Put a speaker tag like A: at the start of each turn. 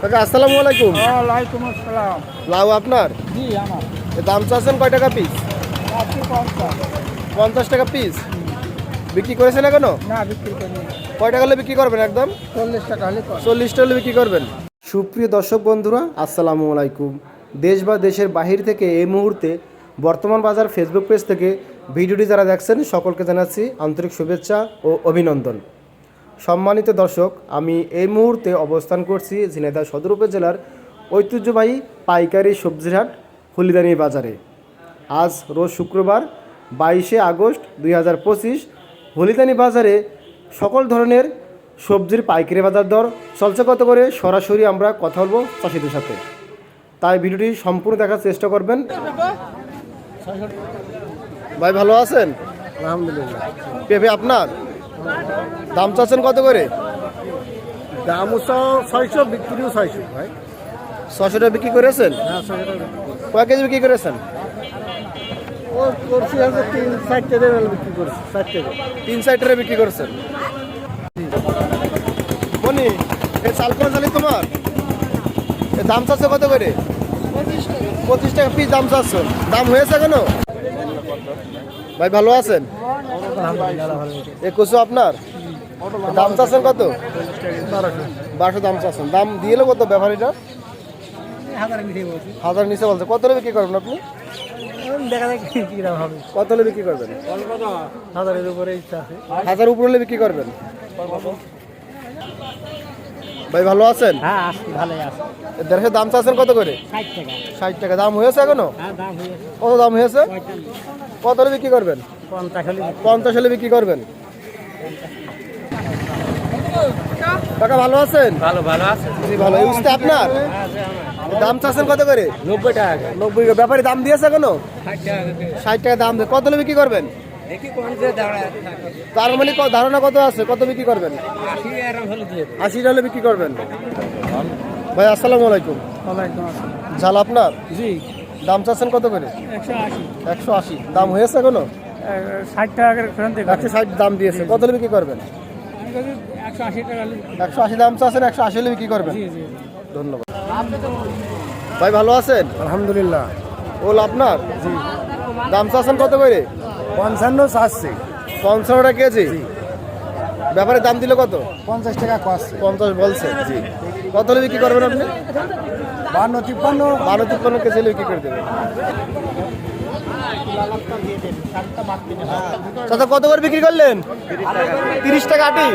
A: কাকা আসসালামু আলাইকুম।
B: ওয়ালাইকুম আসসালাম।
A: লাউ আপনার?
B: জি আমার।
A: দাম চাচ্ছেন কয় টাকা পিস
B: পঞ্চাশ।
A: টাকা পিস বিক্রি করেছেন এখনও?
B: না বিক্রি করি
A: কয় টাকা হলে বিক্রি করবেন একদম?
B: চল্লিশ টাকা হলে
A: চল্লিশ টাকা হলে বিক্রি করবেন। সুপ্রিয় দর্শক বন্ধুরা আসসালামু আলাইকুম। দেশ বা দেশের বাহির থেকে এই মুহূর্তে বর্তমান বাজার ফেসবুক পেজ থেকে ভিডিওটি যারা দেখছেন সকলকে জানাচ্ছি আন্তরিক শুভেচ্ছা ও অভিনন্দন। সম্মানিত দর্শক আমি এই মুহূর্তে অবস্থান করছি ঝিনাইদহ সদর উপজেলার ঐতিহ্যবাহী পাইকারি সবজির হাট হলিদানি বাজারে। আজ রোজ শুক্রবার বাইশে আগস্ট দুই হাজার পঁচিশ হলিদানি বাজারে সকল ধরনের সবজির পাইকারি বাজার দর চলছে কত করে সরাসরি আমরা কথা বলব চাষিদের সাথে। তাই ভিডিওটি সম্পূর্ণ দেখার চেষ্টা করবেন। ভাই ভালো আছেন?
B: আলহামদুলিল্লাহ।
A: পেঁপে আপনার? দাম চাচ্ছেন কত করে?
B: দাম ছয়শো বিক্রিও ছয়শো ভাই।
A: ছশো টাকা বিক্রি করেছেন?
B: হ্যাঁ
A: কয় কেজি বিক্রি করেছেন?
B: ও করছি আছে তিন ষাট টাকা বিক্রি করছি ষাট টাকা
A: তিন টাকা বিক্রি করেছেন? মনি এই চাল কোন চালি তোমার? দাম চাচ্ছে কত করে? পঁচিশ টাকা পিস দাম চাচ্ছ দাম হয়েছে কেন? ভাই ভালো আছেন? এ কুসু আপনার? দাম চাচ্ছেন কত? বারোশো দাম চাচ্ছেন। দাম দিয়ে এলো কত ব্যাপারীটা?
B: হাজার
A: নিচে বলছে। কত বিক্রি করবেন আপনি?
B: দেখা যাক কি দাম হবে।
A: কত হলে বিক্রি করবেন?
B: হাজারের উপরে ইচ্ছা আছে।
A: হাজার উপর হলে বিক্রি করবেন? ভাই ভালো আছেন?
B: হ্যাঁ আসছি ভালোই আছে।
A: দেড়শো দাম চাচ্ছেন কত করে?
B: ষাট টাকা।
A: ষাট টাকা। দাম হয়েছে এখনও?
B: হ্যাঁ দাম হয়েছে।
A: কত দাম হয়েছে? কত বিক্রি করবেন?
B: পঞ্চাশ হলে
A: বিক্রি করবেন? টাকা ভালো আছেন?
B: ভালো ভালো
A: জি ভালো। আপনার? দাম চাচ্ছেন কত করে?
B: নব্বই টাকা
A: নব্বই ব্যাপারে দাম দিয়েছে এখনও
B: ষাট টাকা
A: দাম কত হলে বিক্রি করবেন?
B: কোন
A: তার মানে ধারণা কত আছে? কত বিক্রি করবেন?
B: আশি হলে
A: বিক্রি করবেন? ভাই আসসালামু আলাইকুম।
B: ওয়ালাইকুম
A: ঝাল আপনার?
B: জি।
A: দাম চাচ্ছেন কত করে?
B: একশো আশি।
A: দাম হয়েছে এখনও
B: ষাট টাকা
A: একশো ষাট দাম দিয়েছে। কত হলে বিক্রি করবেন?
B: একশো আশি
A: দাম চাচ্ছেন একশো আশি হলে বিক্রি করবেন।
B: জি জি
A: ধন্যবাদ। ভাই ভালো আছেন?
B: আলহামদুলিল্লাহ।
A: ওল আপনার? জি। দাম চাচ্ছেন কত করে?
B: পঞ্চান্ন চাচ্ছি।
A: পঞ্চান্ন টাকা কেজি? ব্যাপারে দাম দিল কত?
B: পঞ্চাশ টাকা কষ্ট।
A: পঞ্চাশ বলছে। জি। কত হলে বিক্রি করবেন আপনি?
B: বান্ন তিপ্পান্ন।
A: বারো তিপ্পান্ন কেজি হলে বিক্রি করে দেবেন। কত করে বিক্রি করলেন? তিরিশ টাকা আটি।